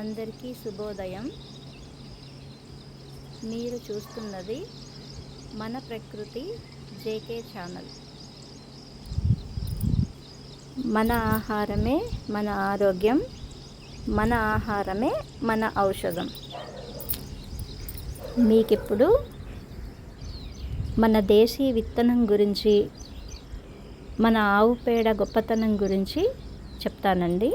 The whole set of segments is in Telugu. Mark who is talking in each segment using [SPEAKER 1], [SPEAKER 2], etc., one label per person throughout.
[SPEAKER 1] అందరికీ శుభోదయం. మీరు చూస్తున్నది మన ప్రకృతి జేకే ఛానల్. మన ఆహారమే మన ఆరోగ్యం మన ఆహారమే మన ఔషధం. మీకిప్పుడు మన దేశీ విత్తనం గురించి మన ఆవు పేడ గొప్పతనం గురించి చెప్తానండి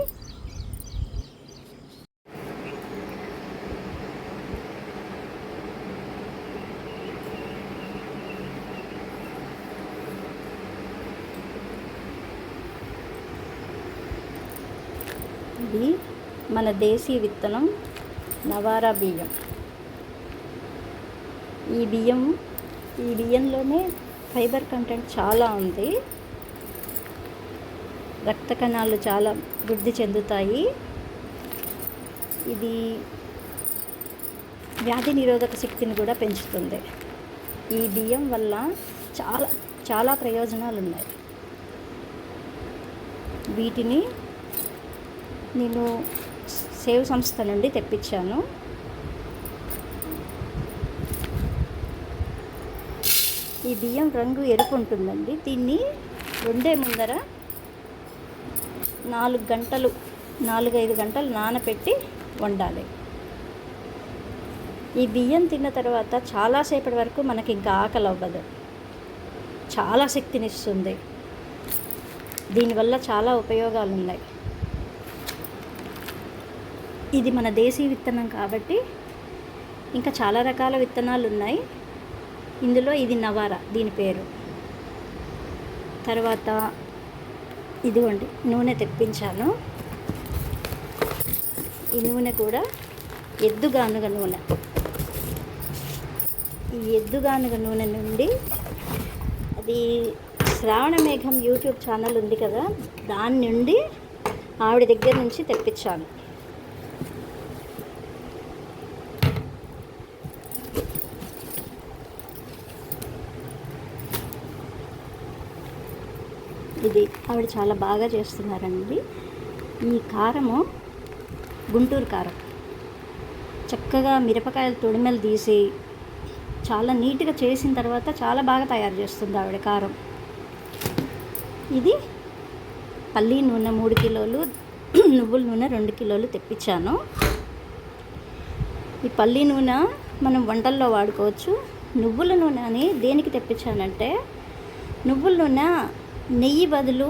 [SPEAKER 1] ఇది మన దేశీ విత్తనం నవారా బియ్యం. ఈ బియ్యం ఈ బియ్యంలోనే ఫైబర్ కంటెంట్ చాలా ఉంది. రక్త కణాలు చాలా వృద్ధి చెందుతాయి. ఇది వ్యాధి నిరోధక శక్తిని కూడా పెంచుతుంది. ఈ బియ్యం వల్ల చాలా చాలా ప్రయోజనాలు ఉన్నాయి. వీటిని నేను సేవ్ సంస్థ నుండి తెప్పించాను. ఈ బియ్యం రంగు ఎరుపు ఉంటుందండి. దీన్ని వండే ముందర నాలుగు గంటలు నాలుగైదు గంటలు నానబెట్టి వండాలి. ఈ బియ్యం తిన్న తర్వాత చాలాసేపటి వరకు మనకి ఇంకా ఆకలి అవ్వదు. చాలా శక్తినిస్తుంది. దీనివల్ల చాలా ఉపయోగాలు ఉన్నాయి ఇది మన దేశీ విత్తనం కాబట్టి ఇంకా చాలా రకాల విత్తనాలు ఉన్నాయి. ఇందులో ఇది నవారా దీని పేరు. తర్వాత ఇదిగోండి నూనె తెప్పించాను. ఈ నూనె కూడా ఎద్దుగానుగ నూనె. ఈ ఎద్దుగానుగ నూనె నుండి అది శ్రావణ మేఘం యూట్యూబ్ ఛానల్ ఉంది కదా దాని నుండి ఆవిడ దగ్గర నుంచి తెప్పించాను. ఇది ఆవిడ చాలా బాగా చేస్తున్నారండి. ఈ కారము గుంటూరు కారం. చక్కగా మిరపకాయలు తొడిమెలు తీసి చాలా నీట్గా చేసిన తర్వాత చాలా బాగా తయారు చేస్తుంది ఆవిడ కారం. ఇది పల్లీ నూనె మూడు కిలోలు నువ్వుల నూనె రెండు కిలోలు తెప్పించాను. ఈ పల్లి నూనె మనం వంటల్లో వాడుకోవచ్చు. నువ్వుల నూనె అని దేనికి తెప్పించానంటే నువ్వుల నూనె నెయ్యి బదులు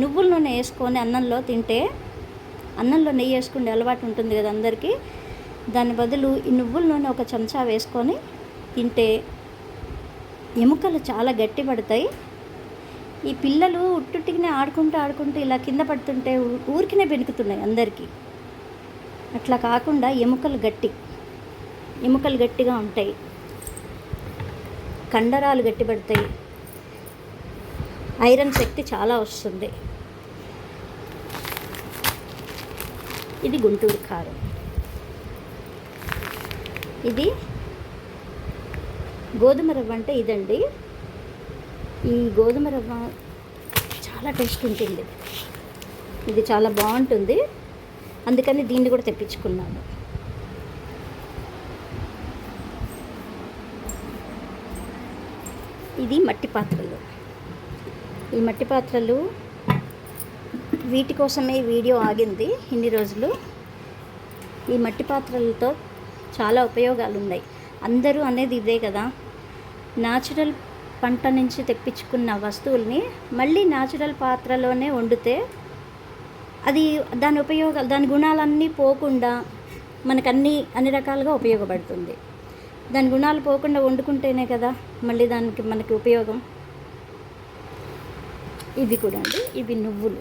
[SPEAKER 1] నువ్వుల నూనె వేసుకొని అన్నంలో తింటే అన్నంలో నెయ్యి వేసుకునే అలవాటు ఉంటుంది కదా అందరికీ. దాని బదులు ఈ నువ్వుల నూనె ఒక చెంచా వేసుకొని తింటే ఎముకలు చాలా గట్టి పడతాయి ఈ పిల్లలు ఉట్టుటికినే ఆడుకుంటూ ఆడుకుంటూ ఇలా కింద పడుతుంటే ఊరికినే బెనుకుతున్నాయి అందరికీ. అట్లా కాకుండా ఎముకలు గట్టి ఎముకలు గట్టిగా ఉంటాయి. కండరాలు గట్టిపడతాయి. ఐరన్ శక్తి చాలా వస్తుంది. ఇది గుంటూరు కారం. ఇది గోధుమ రవ్వ అంటే ఇదండి. ఈ గోధుమ రవ్వ చాలా టేస్ట్ ఉంటుంది. ఇది చాలా బాగుంటుంది. అందుకని దీన్ని కూడా తెప్పించుకున్నాను. ఇది మట్టి పాత్రలు. ఈ మట్టి పాత్రలు వీటి కోసమే వీడియో ఆగింది ఇన్ని రోజులు. ఈ మట్టి పాత్రలతో చాలా ఉపయోగాలు ఉన్నాయి అందరూ అనేది ఇదే కదా. న్యాచురల్ పంట నుంచి తెప్పించుకున్న వస్తువుల్ని మళ్ళీ న్యాచురల్ పాత్రలోనే వండితే అది దాని ఉపయోగాలు దాని గుణాలన్నీ పోకుండా మనకు అన్ని అన్ని రకాలుగా ఉపయోగపడుతుంది. దాని గుణాలు పోకుండా వండుకుంటేనే కదా మళ్ళీ దానికి మనకి ఉపయోగం. ఇవి కూడా అండి. ఇవి నువ్వులు.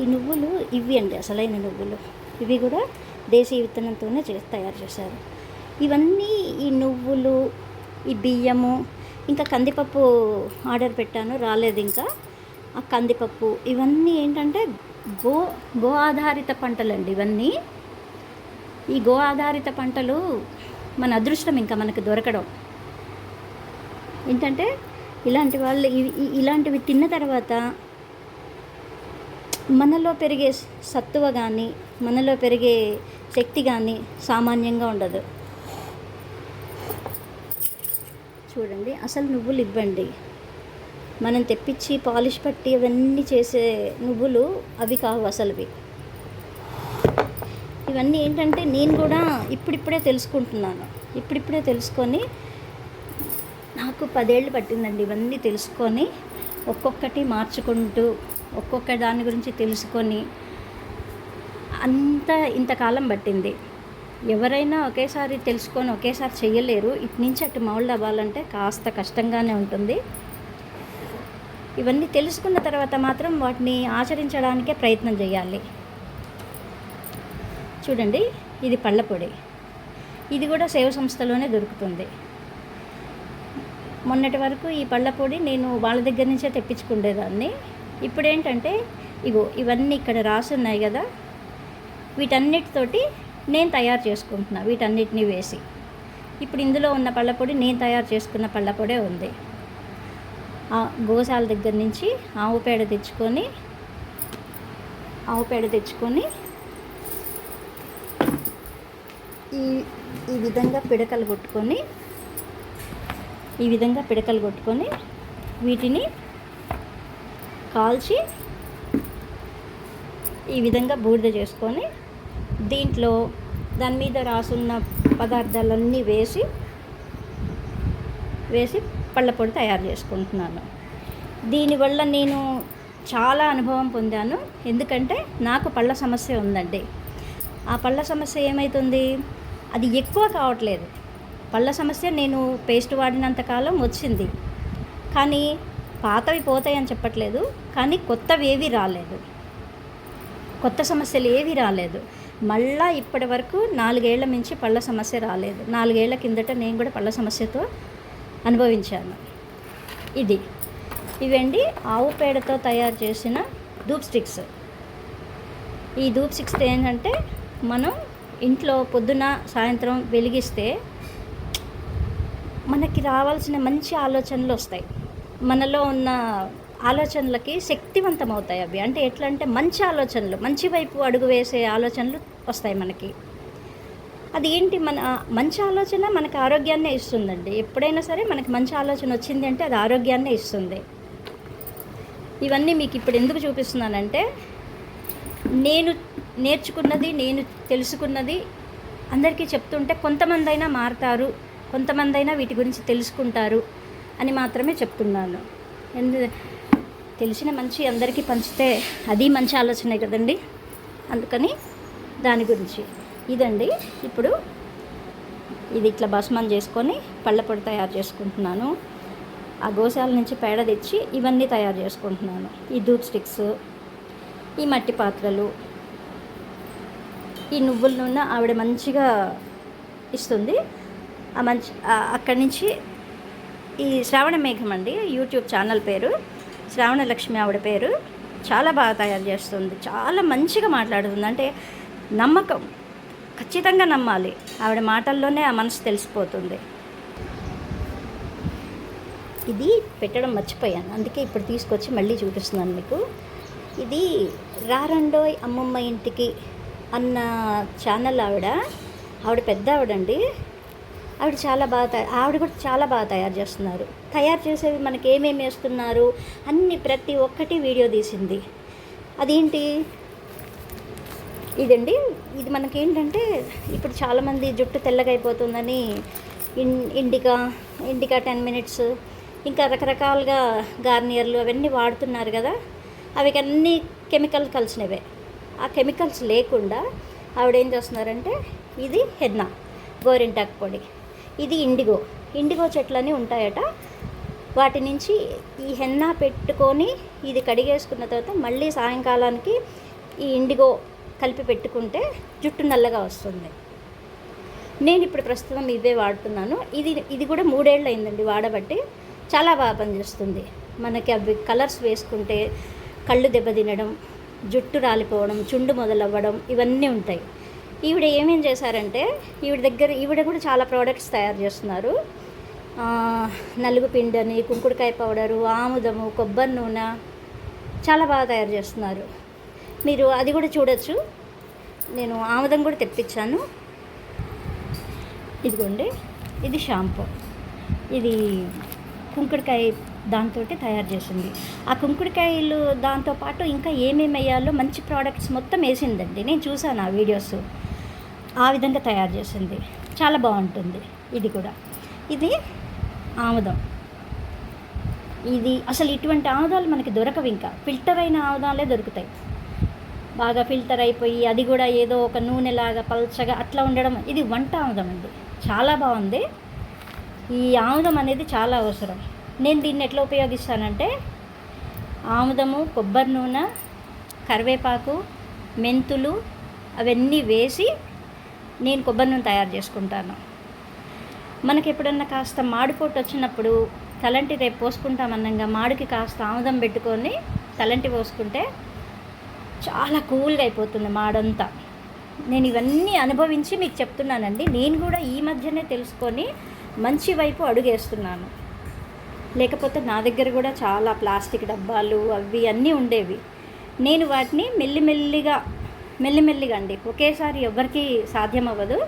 [SPEAKER 1] ఈ నువ్వులు ఇవి అండి అసలైన నువ్వులు. ఇవి కూడా దేశీయ విత్తనంతోనే చే తయారు చేశారు. ఇవన్నీ ఈ నువ్వులు ఈ బియ్యము ఇంకా కందిపప్పు ఆర్డర్ పెట్టాను రాలేదు ఇంకా. కందిపప్పు ఇవన్నీ ఏంటంటే గో గో ఆధారిత పంటలండి ఇవన్నీ. ఈ గో ఆధారిత పంటలు మన అదృష్టం ఇంకా మనకు దొరకడం. ఏంటంటే ఇలాంటి వాళ్ళు ఇవి ఇలాంటివి తిన్న తర్వాత మనలో పెరిగే సత్తువ కానీ మనలో పెరిగే శక్తి కానీ సామాన్యంగా ఉండదు. చూడండి అసలు నువ్వులు ఇవ్వండి. మనం తెప్పించి పాలిష్ పట్టి అవన్నీ చేసే నువ్వులు అవి కావు అసలువి. ఇవన్నీ ఏంటంటే నేను కూడా ఇప్పుడిప్పుడే తెలుసుకుంటున్నాను. ఇప్పుడిప్పుడే తెలుసుకొని నాకు పదేళ్ళు పట్టిందండి ఇవన్నీ తెలుసుకొని ఒక్కొక్కటి మార్చుకుంటూ ఒక్కొక్క దాని గురించి తెలుసుకొని అంత ఇంతకాలం పట్టింది. ఎవరైనా ఒకేసారి తెలుసుకొని ఒకేసారి చేయలేరు ఇటు నుంచి అటు మౌల్డ్ అవ్వాలంటే కాస్త కష్టంగానే ఉంటుంది. ఇవన్నీ తెలుసుకున్న తర్వాత మాత్రం వాటిని ఆచరించడానికే ప్రయత్నం చేయాలి. చూడండి ఇది పళ్ళ పొడి. ఇది కూడా సేవ సంస్థలోనే దొరుకుతుంది. మొన్నటి వరకు ఈ పళ్ళ పొడి నేను వాళ్ళ దగ్గర నుంచే తెప్పించుకునేదాన్ని. ఇప్పుడు ఏంటంటే ఇగో ఇవన్నీ ఇక్కడ రాసి ఉన్నాయి కదా వీటన్నిటితోటి నేను తయారు చేసుకుంటున్నా వీటన్నిటిని వేసి. ఇప్పుడు ఇందులో ఉన్న పళ్ళ పొడి నేను తయారు చేసుకున్న పళ్ళపొడే ఉంది. గోశాల దగ్గర నుంచి ఆవు పేడ తెచ్చుకొని ఆవు పేడ తెచ్చుకొని ఈ ఈ విధంగా పిడకలు కొట్టుకొని ఈ విధంగా పిడకలు కొట్టుకొని వీటిని కాల్చి ఈ విధంగా బూడిద చేసుకొని దీంట్లో దాని మీద రాసున్న పదార్థాలన్నీ వేసి వేసి పళ్ళ పొడి తయారు చేసుకుంటున్నాను. దీనివల్ల నేను చాలా అనుభవం పొందాను. ఎందుకంటే నాకు పళ్ళ సమస్య ఉందండి. ఆ పళ్ళ సమస్య ఏమవుతుంది అది ఎక్కువ కావట్లేదు. పళ్ళ సమస్య నేను పేస్ట్ వాడినంత కాలం వచ్చింది. కానీ పాతవి పోతాయని చెప్పట్లేదు. కానీ కొత్తవి ఏవి రాలేదు. కొత్త సమస్యలు ఏవి రాలేదు. మళ్ళా ఇప్పటి వరకు నాలుగేళ్ళ మించి పళ్ళ సమస్య రాలేదు. నాలుగేళ్ళ కిందట నేను కూడా పళ్ళ సమస్యతో అనుభవించాను. ఇది. ఇవండి ఆవు పేడతో తయారు చేసిన ధూప్ స్టిక్స్. ఈ ధూప్ స్టిక్స్ ఏంటంటే మనం ఇంట్లో పొద్దున సాయంత్రం వెలిగిస్తే మనకి రావాల్సిన మంచి ఆలోచనలు వస్తాయి. మనలో ఉన్న ఆలోచనలకి శక్తివంతం అవుతాయి అవి. అంటే ఎట్లా అంటే మంచి ఆలోచనలు మంచి వైపు అడుగు వేసే ఆలోచనలు వస్తాయి మనకి. అది ఏంటి మన మంచి ఆలోచన మనకు ఆరోగ్యాన్నే ఇస్తుందండి. ఎప్పుడైనా సరే మనకి మంచి ఆలోచన వచ్చింది అంటే అది ఆరోగ్యాన్నే ఇస్తుంది. ఇవన్నీ మీకు ఇప్పుడు ఎందుకు చూపిస్తున్నానంటే నేను నేర్చుకున్నది నేను తెలుసుకున్నది అందరికీ చెప్తుంటే కొంతమంది అయినా మారుతారు కొంతమంది అయినా వీటి గురించి తెలుసుకుంటారు అని మాత్రమే చెప్తున్నాను. ఎందు తెలిసిన మంచి అందరికీ పంచితే అది మంచి ఆలోచనే కదండి. అందుకని దాని గురించి. ఇదండి. ఇప్పుడు ఇది ఇట్లా భస్మం చేసుకొని పళ్ళపొడి తయారు చేసుకుంటున్నాను. ఆ గోశాల నుంచి పేడ తెచ్చి ఇవన్నీ తయారు చేసుకుంటున్నాను. ఈ దూప్ స్టిక్స్ ఈ మట్టి పాత్రలు ఈ నువ్వుల నూనె ఆవిడ మంచిగా ఇస్తుంది. ఆ మంచి అక్కడి నుంచి ఈ శ్రావణ మేఘం అండి యూట్యూబ్ ఛానల్ పేరు. శ్రావణ లక్ష్మి ఆవిడ పేరు. చాలా బాగా తయారు చేస్తుంది. చాలా మంచిగా మాట్లాడుతుంది. అంటే నమ్మకం. ఖచ్చితంగా నమ్మాలి. ఆవిడ మాటల్లోనే ఆ మనసు తెలిసిపోతుంది. ఇది పెట్టడం మర్చిపోయాను. అందుకే ఇప్పుడు తీసుకొచ్చి మళ్ళీ చూపిస్తున్నాను మీకు. ఇది రారండోయ్ అమ్మమ్మ ఇంటికి అన్న ఛానల్ ఆవిడ. ఆవిడ పెద్ద ఆవిడండి ఆవిడ చాలా బాగా తయారు ఆవిడ కూడా చాలా బాగా తయారు చేస్తున్నారు. తయారు చేసేవి మనకి ఏమేమి వేస్తున్నారు? అన్ని ప్రతి ఒక్కటి వీడియో తీసింది. అదేంటి? ఇదండి. ఇది మనకి ఏంటంటే ఇప్పుడు చాలామంది జుట్టు తెల్లగా అయిపోతుందని in Indica Indica ten minutes ఇంకా రకరకాలుగా గార్నియర్లు అవన్నీ వాడుతున్నారు కదా. అవి అన్నీ కెమికల్ కలిసినవే. ఆ కెమికల్స్ లేకుండా ఆవిడ ఏం చేస్తున్నారంటే ఇది హెన్నా గోరింటాకు పొడి. ఇది ఇండిగో. ఇండిగో చెట్లని ఉంటాయట. వాటి నుంచి ఈ హెన్నా పెట్టుకొని ఇది కడిగేసుకున్న తర్వాత మళ్ళీ సాయంకాలానికి ఈ ఇండిగో కలిపి పెట్టుకుంటే జుట్టు నల్లగా వస్తుంది. నేను ఇప్పుడు ప్రస్తుతం ఇవే వాడుతున్నాను. ఇది ఇది కూడా మూడేళ్ళు అయిందండి వాడబట్టి. చాలా బాగా పనిచేస్తుంది. మనకి అవి కలర్స్ వేసుకుంటే కళ్ళు దెబ్బతినడం జుట్టు రాలిపోవడం చుండు మొదలవ్వడం ఇవన్నీ ఉంటాయి. ఈవిడ ఏమేం చేశారంటే ఈవిడ దగ్గర ఈవిడ కూడా చాలా ప్రోడక్ట్స్ తయారు చేస్తున్నారు. నలుగు నలుగు పిండని కుంకుడుకాయ పౌడరు ఆముదము కొబ్బరి నూనె చాలా బాగా తయారు చేస్తున్నారు. మీరు అది కూడా చూడొచ్చు. నేను ఆముదం కూడా తెప్పించాను. ఇదిగోండి. ఇది షాంపూ. ఇది కుంకుడుకాయ దాంతో తయారు చేసింది. ఆ కుంకుడుకాయలు దాంతో పాటు ఇంకా ఏమేమి వేయాలో మంచి ప్రోడక్ట్స్ మొత్తం వేసిందండి. నేను చూసాను ఆ వీడియోస్. ఆ విధంగా తయారు చేసింది. చాలా బాగుంటుంది. ఇది కూడా. ఇది ఆముదం. ఇది అసలు ఇటువంటి ఆముదాలు మనకి దొరకవు ఇంకా. ఫిల్టర్ అయిన ఆముదాలే దొరుకుతాయి. బాగా ఫిల్టర్ అయిపోయి అది కూడా ఏదో ఒక నూనెలాగా పల్చగా అట్లా ఉండడం ఇది వంట ఆముదం అండి. చాలా బాగుంది. ఈ ఆముదం అనేది చాలా అవసరం. నేను దీన్ని ఎట్లా ఉపయోగిస్తానంటే ఆముదము కొబ్బరి నూనె కరివేపాకు మెంతులు అవన్నీ వేసి నేను కొబ్బరి నూనె తయారు చేసుకుంటాను. మనకి ఎప్పుడన్నా కాస్త మాడిపోటు వచ్చినప్పుడు తలంటి రేపు పోసుకుంటామన్నంగా మాడికి కాస్త ఆముదం పెట్టుకొని తలంటి పోసుకుంటే చాలా కూల్గా అయిపోతుంది మాడంతా. నేను ఇవన్నీ అనుభవించి మీకు చెప్తున్నానండి. నేను కూడా ఈ మధ్యనే తెలుసుకొని మంచి వైపు అడుగేస్తున్నాను. లేకపోతే నా దగ్గర కూడా చాలా ప్లాస్టిక్ డబ్బాలు అవి అన్నీ ఉండేవి. నేను వాటిని మెల్లిమెల్లిగా మెల్లిమెల్లిగా అండి ఒకేసారి ఎవరికి సాధ్యం అవ్వదు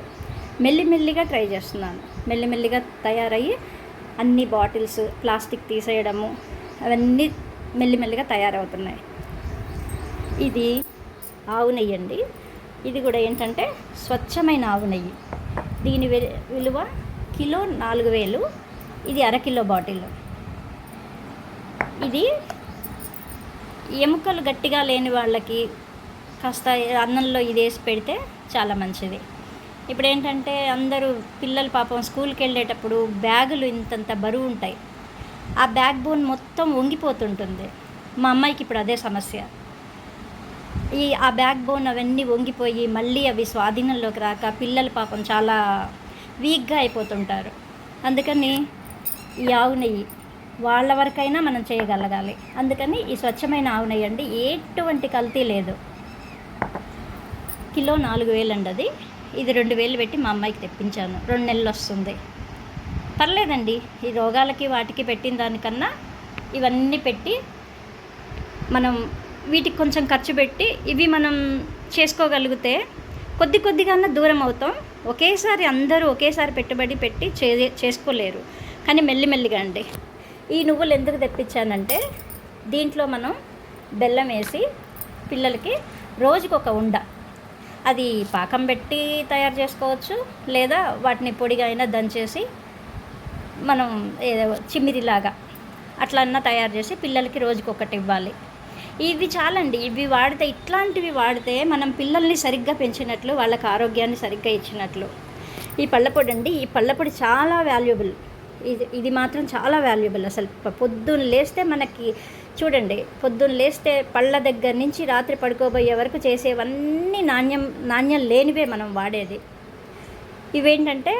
[SPEAKER 1] మెల్లిమెల్లిగా ట్రై చేస్తున్నాను. మెల్లిమెల్లిగా తయారయ్యి అన్ని బాటిల్స్ ప్లాస్టిక్ తీసేయడము అవన్నీ మెల్లిమెల్లిగా తయారవుతున్నాయి. ఇది ఆవు నెయ్యి అండి. ఇది కూడా ఏంటంటే స్వచ్ఛమైన ఆవు నెయ్యి. దీని విలువ కిలో నాలుగు వేలు. ఇది అరకిలో బాటిల్. ఇది ఎముకలు గట్టిగా లేని వాళ్ళకి కాస్త అన్నంలో ఇది వేసి పెడితే చాలా మంచిది. ఇప్పుడు ఏంటంటే అందరూ పిల్లలు పాపం స్కూల్కి వెళ్ళేటప్పుడు బ్యాగులు ఇంతంత బరువు ఉంటాయి. ఆ బ్యాక్ బోన్ మొత్తం వంగిపోతుంటుంది. మా అమ్మాయికి ఇప్పుడు అదే సమస్య. ఈ ఆ బ్యాక్ బోన్ అవన్నీ వంగిపోయి మళ్ళీ అవి స్వాధీనంలోకి రాక పిల్లలు పాపం చాలా వీక్గా అయిపోతుంటారు. అందుకని ఈ ఆవు నెయ్యి వాళ్ళ వరకైనా మనం చేయగలగాలి. అందుకని ఈ స్వచ్ఛమైన ఆవు నెయ్యి అండి ఎటువంటి కల్తీ లేదు. కిలో నాలుగు వేలు అండి అది. ఇది రెండు వేలు పెట్టి మా అమ్మాయికి తెప్పించాను. రెండు నెలలు వస్తుంది. పర్లేదండి ఈ రోగాలకి వాటికి పెట్టిన దానికన్నా ఇవన్నీ పెట్టి మనం వీటికి కొంచెం ఖర్చు పెట్టి ఇవి మనం చేసుకోగలిగితే కొద్ది కొద్దిగానే దూరం అవుతాం. ఒకేసారి అందరూ ఒకేసారి పెట్టుబడి పెట్టి చే చేసుకోలేరు. కానీ మెల్లిమెల్లిగా అండి. ఈ నువ్వులు ఎందుకు తెప్పించానంటే దీంట్లో మనం బెల్లం వేసి పిల్లలకి రోజుకొక ఒక ఉండ. అది పాకం పెట్టి తయారు చేసుకోవచ్చు. లేదా వాటిని పొడిగా అయినా దంచేసి మనం ఏదో చిమ్మిరిలాగా అట్లా అన్నా తయారు చేసి పిల్లలకి రోజుకొకటి ఇవ్వాలి. ఇవి చాలండి. ఇవి వాడితే ఇట్లాంటివి వాడితే మనం పిల్లల్ని సరిగ్గా పెంచినట్లు వాళ్ళకి ఆరోగ్యాన్ని సరిగ్గా ఇచ్చినట్లు. ఈ పళ్ళపొడి అండి ఈ పళ్ళపొడి చాలా వాల్యుబుల్. ఇది ఇది మాత్రం చాలా వాల్యుబుల్ అసలు. పొద్దున్న లేస్తే మనకి చూడండి పొద్దున్న లేస్తే పళ్ళ దగ్గర నుంచి రాత్రి పడుకోబోయే వరకు చేసేవన్నీ నాణ్యం నాణ్యం లేనివే మనం వాడేది. ఇవేంటంటే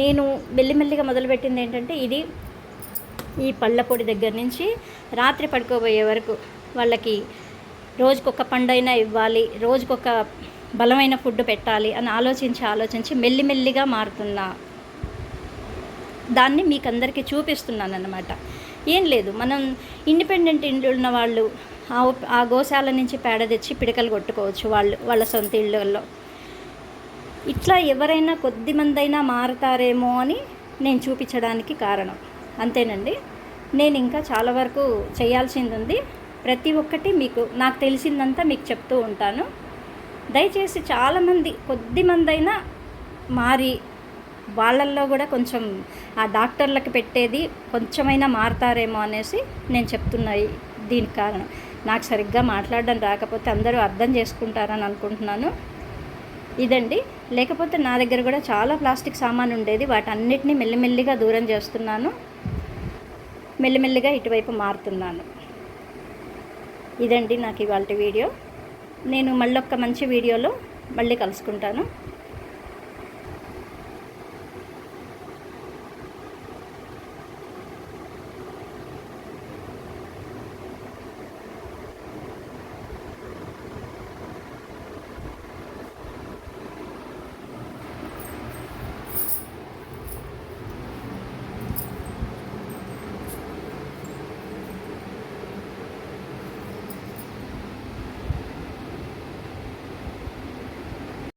[SPEAKER 1] నేను మెల్లిమెల్లిగా మొదలుపెట్టింది ఏంటంటే ఇది ఈ పళ్ళ పొడి దగ్గర నుంచి రాత్రి పడుకోబోయే వరకు వాళ్ళకి రోజుకొక పండైనా ఇవ్వాలి రోజుకొక బలమైన ఫుడ్ పెట్టాలి అని ఆలోచించి ఆలోచించి మెల్లిమెల్లిగా మారుతున్నా దాన్ని మీకు అందరికీ చూపిస్తున్నాను అన్నమాట ఏం లేదు మనం ఇండిపెండెంట్ ఇండ్లు ఉన్న వాళ్ళు ఆ గోశాల నుంచి పేడ తెచ్చి పిడకలు కొట్టుకోవచ్చు వాళ్ళు వాళ్ళ సొంత ఇళ్ళల్లో. ఇట్లా ఎవరైనా కొద్ది మందైనా మారుతారేమో అని నేను చూపించడానికి కారణం. అంతేనండి. నేను ఇంకా చాలా వరకు చేయాల్సింది ఉంది ప్రతి ఒక్కటి మీకు నాకు తెలిసిందంతా మీకు చెప్తూ ఉంటాను. దయచేసి చాలామంది కొద్ది మంది అయినా మారి వాళ్ళల్లో కూడా కొంచెం ఆ డాక్టర్లకు పెట్టేది కొంచెమైనా మారతారేమో అనేసి నేను చెప్తున్నాయి దీనికి కారణం. నాకు సరిగ్గా మాట్లాడడం రాకపోతే అందరూ అర్థం చేసుకుంటారని అనుకుంటున్నాను. ఇదండి. లేకపోతే నా దగ్గర కూడా చాలా ప్లాస్టిక్ సామాన్ ఉండేది. వాటన్నిటిని మెల్లిమెల్లిగా దూరం చేస్తున్నాను. మెల్లిమెల్లిగా ఇటువైపు మారుతున్నాను. ఇదండి నాకు ఇవాళ వీడియో. నేను మళ్ళొక్క మంచి వీడియోలో మళ్ళీ కలుసుకుంటాను.